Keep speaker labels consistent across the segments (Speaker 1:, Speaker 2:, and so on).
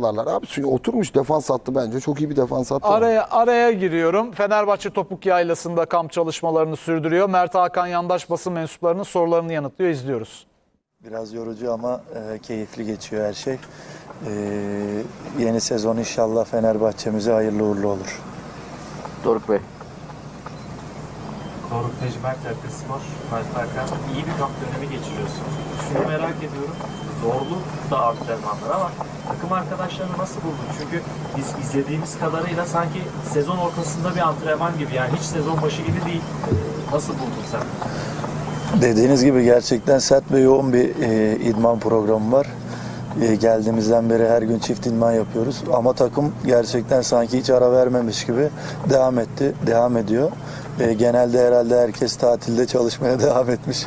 Speaker 1: çalarlar. Abi çünkü oturmuş defans attı bence. Çok iyi bir defans attı.
Speaker 2: Araya araya giriyorum. Fenerbahçe Topuk Yaylası'nda kamp çalışmalarını sürdürüyor. Mert Hakan Yandaş basın mensuplarının sorularını yanıtlıyor. İzliyoruz.
Speaker 3: Biraz yorucu ama e, keyifli geçiyor her şey. E, yeni sezon inşallah Fenerbahçe'mize hayırlı uğurlu olur.
Speaker 4: Doruk Bey.
Speaker 5: Doruk Tecmer Spor, Mert Hakan iyi bir kamp dönemi geçiriyorsunuz. Şunu merak ediyorum, zorlu da antrenmanlar ama takım arkadaşlarını nasıl buldun? Çünkü biz izlediğimiz kadarıyla sanki sezon ortasında bir antrenman gibi yani hiç sezon başı gibi değil. Nasıl buldun sen?
Speaker 3: Dediğiniz gibi gerçekten sert ve yoğun bir e, idman programı var. E, geldiğimizden beri her gün çift idman yapıyoruz. Ama takım gerçekten sanki hiç ara vermemiş gibi devam etti, devam ediyor. E, genelde herhalde herkes tatilde çalışmaya devam etmiş.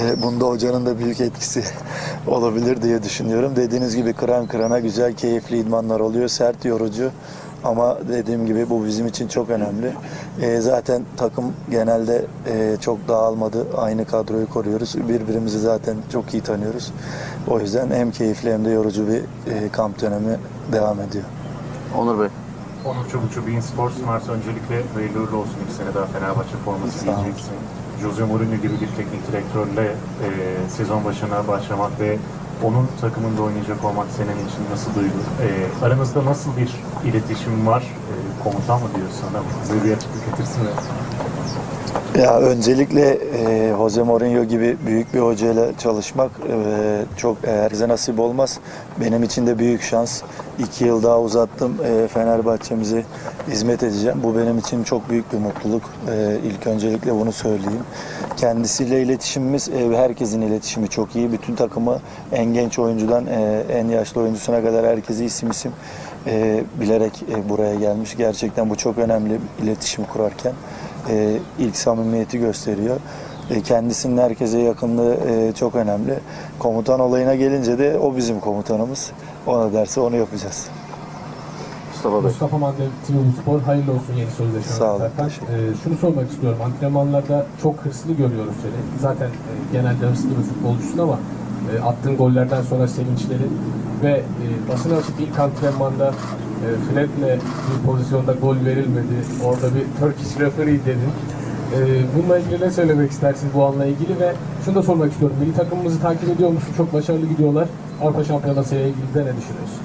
Speaker 3: E, bunda hocanın da büyük etkisi olabilir diye düşünüyorum. Dediğiniz gibi kıran kırana güzel, keyifli idmanlar oluyor. Sert, yorucu. Ama dediğim gibi bu bizim için çok önemli. E, zaten takım genelde çok dağılmadı. Aynı kadroyu koruyoruz. Birbirimizi zaten çok iyi tanıyoruz. O yüzden hem keyifli hem de yorucu bir kamp dönemi devam ediyor.
Speaker 4: Onur Bey.
Speaker 5: Onur Çavuçu, Bein Sports Mars öncelikle hayırlı uğurlu olsun. İki sene daha Fenerbahçe forması giyeceksin. Jose Mourinho gibi bir teknik direktörle e, sezon başına başlamak ve onun takımında oynayacak olmak senin için nasıl duygu? E, aranızda nasıl bir iletişim var? E, komutan mı diyor sana? Böyle bir açıklık getirsin mi?
Speaker 3: Ya öncelikle e, Jose Mourinho gibi büyük bir hocayla çalışmak e, çok herkese nasip olmaz. Benim için de büyük şans. İki yıl daha uzattım. E, Fenerbahçe'mize hizmet edeceğim. Bu benim için çok büyük bir mutluluk. E, ilk öncelikle bunu söyleyeyim. Kendisiyle iletişimimiz, e, herkesin iletişimi çok iyi. Bütün takımı en genç oyuncudan e, en yaşlı oyuncusuna kadar herkesi isim isim e, bilerek e, buraya gelmiş. Gerçekten bu çok önemli iletişim kurarken e, ilk samimiyeti gösteriyor. E, kendisinin herkese yakınlığı e, çok önemli. Komutan olayına gelince de o bizim komutanımız. Ona derse onu yapacağız.
Speaker 4: Mustafa Bey.
Speaker 6: Mustafa Mandev TV Spor hayırlı olsun yeni sözleşme.
Speaker 3: Sağ olun,
Speaker 6: Ee, şunu sormak istiyorum. Antrenmanlarda çok hırslı görüyoruz seni. Zaten e, genelde hırslı bir futbolcusun ama e, attığın gollerden sonra sevinçlerin ve e, basın açık ilk antrenmanda e, Fred'le bir pozisyonda gol verilmedi. Orada bir Turkish referee dedin. E, bununla ilgili ne söylemek istersin bu anla ilgili ve şunu da sormak istiyorum. Milli takımımızı takip ediyor musun? Çok başarılı gidiyorlar. Avrupa Şampiyonası ile ilgili de ne düşünüyorsun?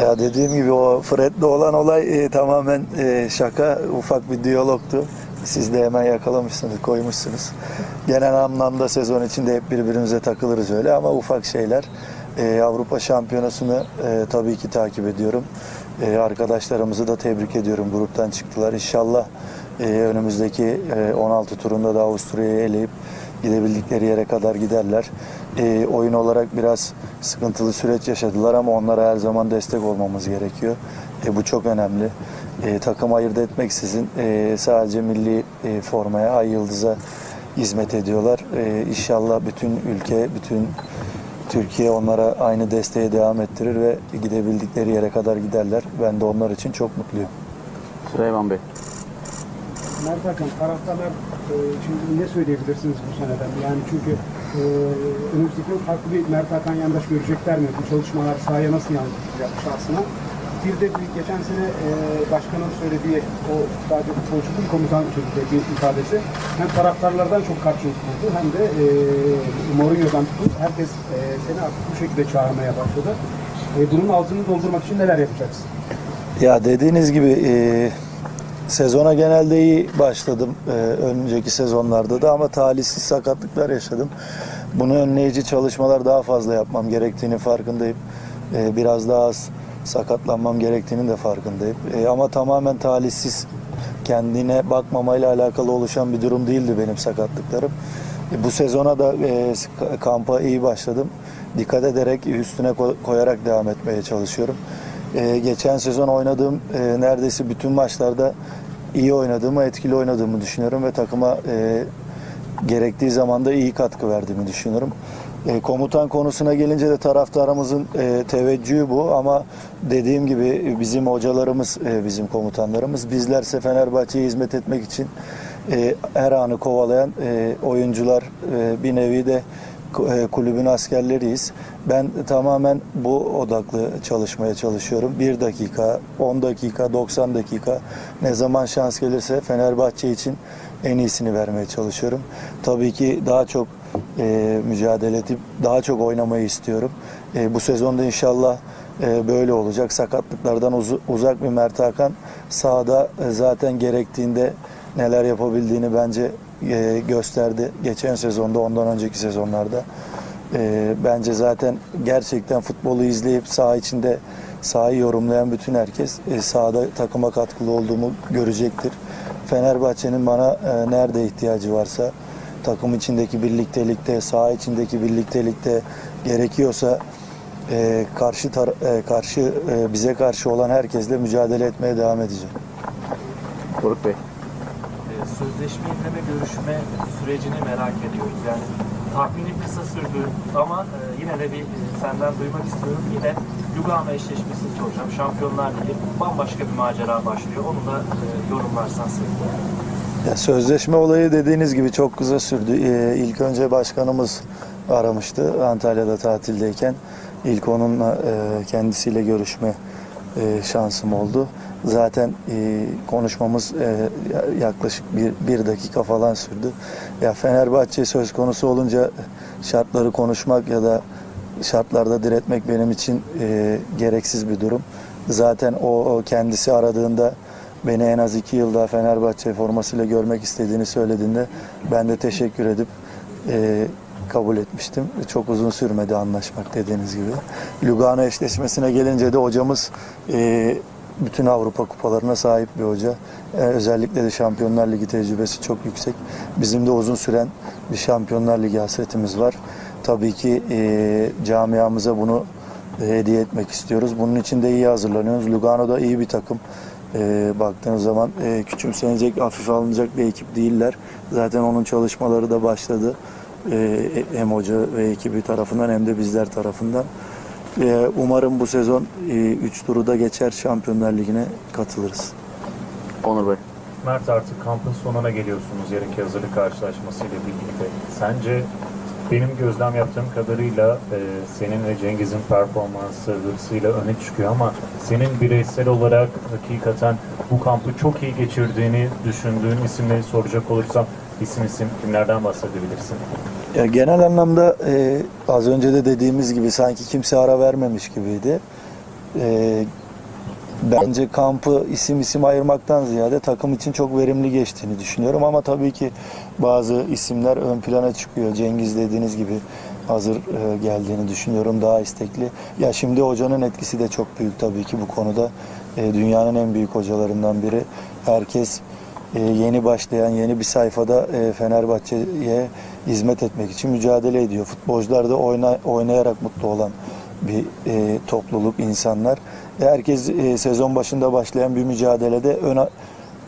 Speaker 3: Ya dediğim gibi o Fred'le olan olay e, tamamen e, şaka, ufak bir diyalogtu. Siz de hemen yakalamışsınız, koymuşsunuz. Genel anlamda sezon içinde hep birbirimize takılırız öyle ama ufak şeyler. E, Avrupa Şampiyonası'nı e, tabii ki takip ediyorum. E, arkadaşlarımızı da tebrik ediyorum. Gruptan çıktılar. İnşallah e, önümüzdeki e, 16 turunda da Avusturya'yı eleyip gidebildikleri yere kadar giderler. E, oyun olarak biraz sıkıntılı süreç yaşadılar ama onlara her zaman destek olmamız gerekiyor. E, bu çok önemli. E, takım ayırt etmeksizin e, sadece milli e, formaya, ay yıldıza hizmet ediyorlar. E, inşallah bütün ülke, bütün Türkiye onlara aynı desteğe devam ettirir ve gidebildikleri yere kadar giderler. Ben de onlar için çok mutluyum.
Speaker 4: Süleyman Bey.
Speaker 7: Mert Hakan, taraftarlar e, şimdi ne söyleyebilirsiniz bu seneden? Yani çünkü e, önümüzdeki yıl farklı bir Mert Hakan yandaş görecekler mi? Bu çalışmalar sahaya nasıl yansıyacak şahsına? Bir de bir- geçen sene e, başkanın söylediği o sadece futbolcu komutan bir ifadesi hem taraftarlardan çok karşılık buldu hem de e, Mourinho'dan tutun herkes e, seni artık bu şekilde çağırmaya başladı. E, bunun altını doldurmak için neler yapacaksın?
Speaker 3: Ya dediğiniz gibi e, sezona genelde iyi başladım e, önceki sezonlarda da ama talihsiz sakatlıklar yaşadım. Bunu önleyici çalışmalar daha fazla yapmam gerektiğini farkındayım. E, biraz daha az sakatlanmam gerektiğinin de farkındayım. E, ama tamamen talihsiz kendine bakmamayla alakalı oluşan bir durum değildi benim sakatlıklarım. E, bu sezona da e, kampa iyi başladım. Dikkat ederek üstüne ko- koyarak devam etmeye çalışıyorum. Ee, geçen sezon oynadığım e, neredeyse bütün maçlarda iyi oynadığımı, etkili oynadığımı düşünüyorum ve takıma e, gerektiği zaman da iyi katkı verdiğimi düşünüyorum. E, komutan konusuna gelince de taraftarımızın e, teveccühü bu ama dediğim gibi bizim hocalarımız e, bizim komutanlarımız. Bizlerse Fenerbahçe'ye hizmet etmek için e, her anı kovalayan e, oyuncular e, bir nevi de kulübün askerleriyiz. Ben tamamen bu odaklı çalışmaya çalışıyorum. 1 dakika, 10 dakika, 90 dakika ne zaman şans gelirse Fenerbahçe için en iyisini vermeye çalışıyorum. Tabii ki daha çok e, mücadele edip daha çok oynamayı istiyorum. E, bu sezonda inşallah e, böyle olacak. Sakatlıklardan uzu- uzak bir Mert Hakan sahada e, zaten gerektiğinde neler yapabildiğini bence e, gösterdi. Geçen sezonda ondan önceki sezonlarda. E, bence zaten gerçekten futbolu izleyip saha içinde sahayı yorumlayan bütün herkes e, sahada takıma katkılı olduğumu görecektir. Fenerbahçe'nin bana e, nerede ihtiyacı varsa takım içindeki birliktelikte, saha içindeki birliktelikte gerekiyorsa e, karşı tar- e, karşı e, bize karşı olan herkesle mücadele etmeye devam edeceğim.
Speaker 4: Doruk Bey.
Speaker 5: Sözleşme indirme görüşme sürecini merak ediyoruz. Yani tahmini kısa sürdü ama e, yine de bir e, senden duymak istiyorum. Yine Lugano eşleşmesini soracağım. Şampiyonlar Ligi bambaşka bir macera başlıyor. Onu da e, yorumlarsan sevinirim.
Speaker 3: Ya sözleşme olayı dediğiniz gibi çok kısa sürdü. Ee, ilk önce başkanımız aramıştı Antalya'da tatildeyken. İlk onunla e, kendisiyle görüşme e, şansım oldu. Zaten e, konuşmamız e, yaklaşık bir, bir dakika falan sürdü. Ya Fenerbahçe söz konusu olunca şartları konuşmak ya da şartlarda diretmek benim için e, gereksiz bir durum. Zaten o, o kendisi aradığında beni en az iki yıl daha Fenerbahçe formasıyla görmek istediğini söylediğinde ben de teşekkür edip e, kabul etmiştim. Çok uzun sürmedi anlaşmak dediğiniz gibi. Lugano eşleşmesine gelince de hocamız e, bütün Avrupa kupalarına sahip bir hoca. E, özellikle de Şampiyonlar Ligi tecrübesi çok yüksek. Bizim de uzun süren bir Şampiyonlar Ligi hasretimiz var. Tabii ki e, camiamıza bunu e, hediye etmek istiyoruz. Bunun için de iyi hazırlanıyoruz. Lugano da iyi bir takım. E, baktığınız zaman e, küçümsenecek, hafife alınacak bir ekip değiller. Zaten onun çalışmaları da başladı. E, hem hoca ve ekibi tarafından hem de bizler tarafından. E, umarım bu sezon 3 turu da geçer Şampiyonlar Ligi'ne katılırız.
Speaker 4: Onur Bey.
Speaker 8: Mert artık kampın sonuna geliyorsunuz yarınki hazırlık karşılaşmasıyla birlikte. Sence benim gözlem yaptığım kadarıyla e, senin ve Cengiz'in performansı hırsıyla öne çıkıyor ama senin bireysel olarak hakikaten bu kampı çok iyi geçirdiğini düşündüğün isimleri soracak olursam isim isim kimlerden bahsedebilirsin?
Speaker 3: Ya genel anlamda e, az önce de dediğimiz gibi sanki kimse ara vermemiş gibiydi. E, bence kampı isim isim ayırmaktan ziyade takım için çok verimli geçtiğini düşünüyorum ama tabii ki bazı isimler ön plana çıkıyor. Cengiz dediğiniz gibi hazır e, geldiğini düşünüyorum daha istekli. Ya şimdi hocanın etkisi de çok büyük tabii ki bu konuda. E, dünyanın en büyük hocalarından biri. Herkes e, yeni başlayan yeni bir sayfada e, Fenerbahçe'ye hizmet etmek için mücadele ediyor. Futbolcular da oyna, oynayarak mutlu olan bir e, topluluk, insanlar. Herkes e, sezon başında başlayan bir mücadelede öne,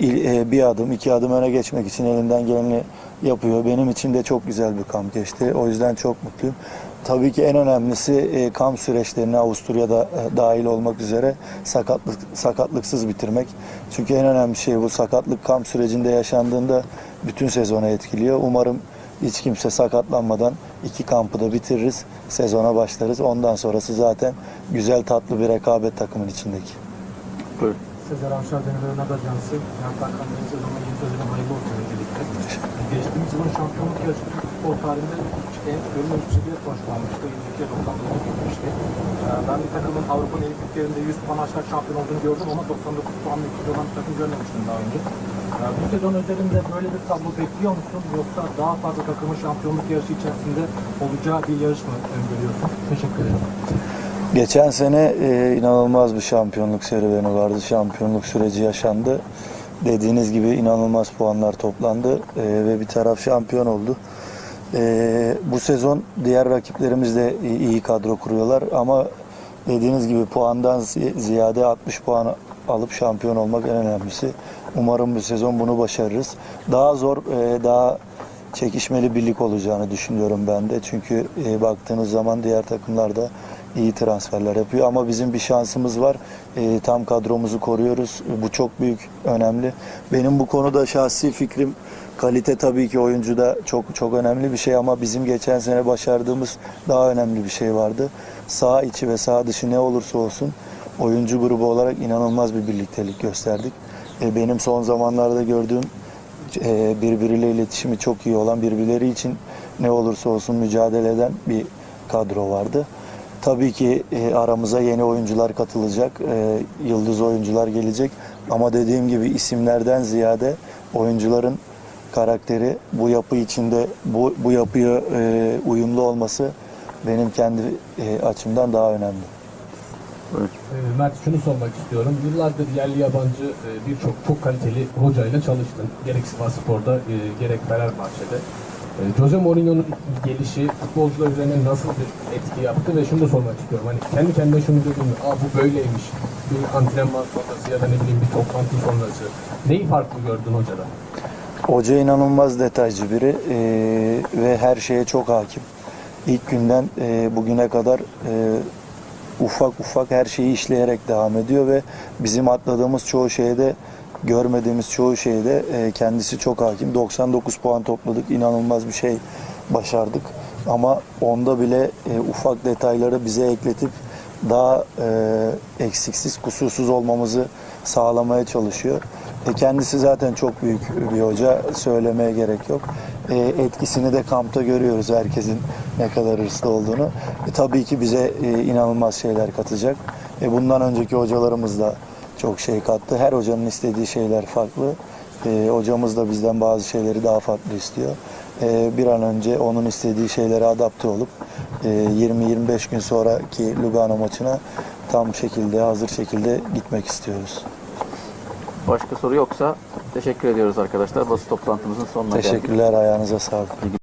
Speaker 3: e, bir adım, iki adım öne geçmek için elinden geleni yapıyor. Benim için de çok güzel bir kamp geçti. O yüzden çok mutluyum. Tabii ki en önemlisi e, kamp süreçlerini Avusturya'da e, dahil olmak üzere sakatlık sakatlıksız bitirmek. Çünkü en önemli şey bu sakatlık kamp sürecinde yaşandığında bütün sezonu etkiliyor. Umarım hiç kimse sakatlanmadan iki kampı da bitiririz. Sezona başlarız. Ondan sonrası zaten güzel tatlı bir rekabet takımın içindeki.
Speaker 4: Buyurun.
Speaker 6: Sezer Avşar Demirören Ajansı, Mert Hakan yeni sezonun yeni sezonu hayırlı olsun öncelikle. Geçtiğimiz yılın şampiyonluk yarışı futbol tarihinde en görülmemiş bir şekilde sonuçlanmıştı. 22'ye 99 gitmişti. Ben bir takımın Avrupa'nın büyüklerinde 100 puan aşağı şampiyon olduğunu gördüm ama 99 puanla ikinci olan bir takım görmemiştim daha önce. Ee, Bu sezon özelinde böyle bir tablo bekliyor musun? Yoksa daha fazla takımın şampiyonluk yarışı içerisinde olacağı bir yarış mı öngörüyorsun? Teşekkür ederim.
Speaker 3: Geçen sene e, inanılmaz bir şampiyonluk serüveni vardı. Şampiyonluk süreci yaşandı. Dediğiniz gibi inanılmaz puanlar toplandı e, ve bir taraf şampiyon oldu. E, bu sezon diğer rakiplerimiz de iyi, kadro kuruyorlar ama dediğiniz gibi puandan zi- ziyade 60 puan alıp şampiyon olmak en önemlisi. Umarım bu sezon bunu başarırız. Daha zor, e, daha çekişmeli birlik olacağını düşünüyorum ben de. Çünkü e, baktığınız zaman diğer takımlar da iyi transferler yapıyor ama bizim bir şansımız var. E, tam kadromuzu koruyoruz. Bu çok büyük, önemli. Benim bu konuda şahsi fikrim kalite tabii ki oyuncuda çok çok önemli bir şey ama bizim geçen sene başardığımız daha önemli bir şey vardı. Sağ içi ve sağ dışı ne olursa olsun oyuncu grubu olarak inanılmaz bir birliktelik gösterdik. E, benim son zamanlarda gördüğüm e, birbiriyle iletişimi çok iyi olan, birbirleri için ne olursa olsun mücadele eden bir kadro vardı. Tabii ki e, aramıza yeni oyuncular katılacak, e, yıldız oyuncular gelecek. Ama dediğim gibi isimlerden ziyade oyuncuların karakteri bu yapı içinde bu, bu yapıya e, uyumlu olması benim kendi e, açımdan daha önemli.
Speaker 6: Ee, Mert şunu sormak istiyorum. Yıllardır yerli yabancı e, birçok çok kaliteli hocayla çalıştın. Gerek Sivasspor'da e, gerek Fenerbahçe'de. E, Jose Mourinho'nun gelişi futbolcular üzerine nasıl bir etki yaptı ve şunu da sormak istiyorum. Hani kendi kendine şunu dedin mi? Aa bu böyleymiş. Bir antrenman sonrası ya da ne bileyim bir toplantı sonrası. Neyi farklı gördün hocada?
Speaker 3: Hoca inanılmaz detaycı biri eee, ve her şeye çok hakim. İlk günden eee, bugüne kadar eee, ufak ufak her şeyi işleyerek devam ediyor ve bizim atladığımız çoğu şeyde görmediğimiz çoğu şeyde eee, kendisi çok hakim. 99 puan topladık. inanılmaz bir şey başardık. Ama onda bile eee, ufak detayları bize ekletip daha eee, eksiksiz, kusursuz olmamızı sağlamaya çalışıyor. E, kendisi zaten çok büyük bir hoca. Söylemeye gerek yok. E, etkisini de kampta görüyoruz herkesin ne kadar hırslı olduğunu. E, tabii ki bize e, inanılmaz şeyler katacak. E, bundan önceki hocalarımız da çok şey kattı. Her hocanın istediği şeyler farklı. E, hocamız da bizden bazı şeyleri daha farklı istiyor. E, bir an önce onun istediği şeylere adapte olup e, 20-25 gün sonraki Lugano maçına tam şekilde, hazır şekilde gitmek istiyoruz.
Speaker 4: Başka soru yoksa teşekkür ediyoruz arkadaşlar. Basın toplantımızın sonuna geldik.
Speaker 3: Teşekkürler, ayağınıza sağlık.